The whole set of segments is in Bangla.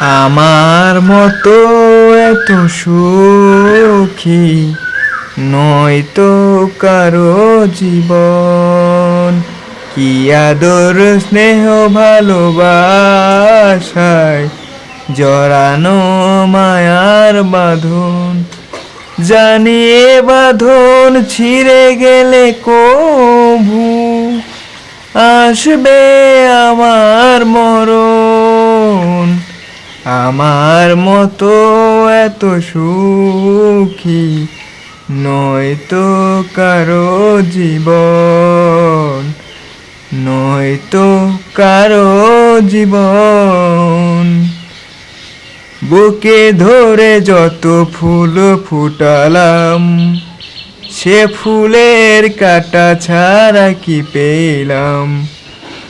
আমার মতো এত সুখী নয়তো কারও জীবন। কি আদর, স্নেহ, ভালোবাসায় জড়ানো মায়ার বাঁধন। জানিয়ে বাঁধন ছিঁড়ে গেলে কভু আসবে আমার মরণ। আমার মতো এত সুখী নয়তো কারও জীবন নয়তো কারও জীবন। বুকে ধরে যত ফুল ফুটালাম, সে ফুলের কাটা ছাড়া কি পেলাম?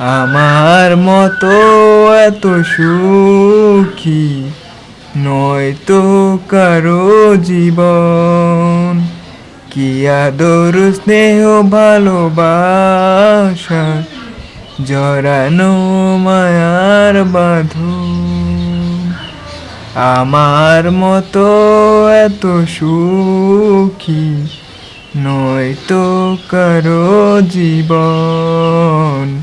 আমার মতো এত সুখী নয়তো কারও জীবন। কি আদর, স্নেহ, ভালোবাসা জড়ানো মায়ার বাঁধন। আমার মতো এত সুখী নয়তো কারও জীবন।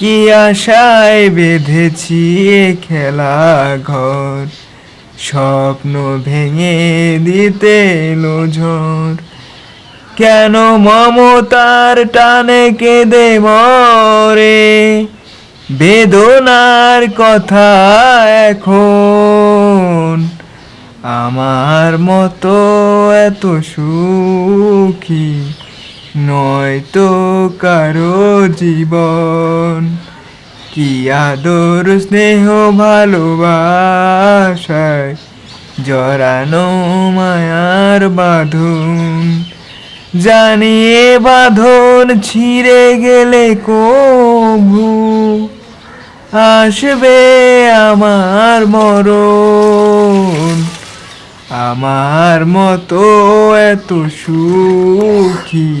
কি আশায় বেঁধেছি খেলা ঘর? স্বপ্ন ভেঙে দিতে ঝড়। কেন মমতার টানে কেঁদে মরে? বেদনার কথা এখন। আমার মতো এত সুখী নয়তো কারও জীবন। কি আদর, স্নেহ, ভালোবাসায় জড়ানো মায়ার বাঁধন। জানিয়ে বাঁধন ছিঁড়ে গেলে কভু আসবে আমার মরণ। আমার মতো এত সুখী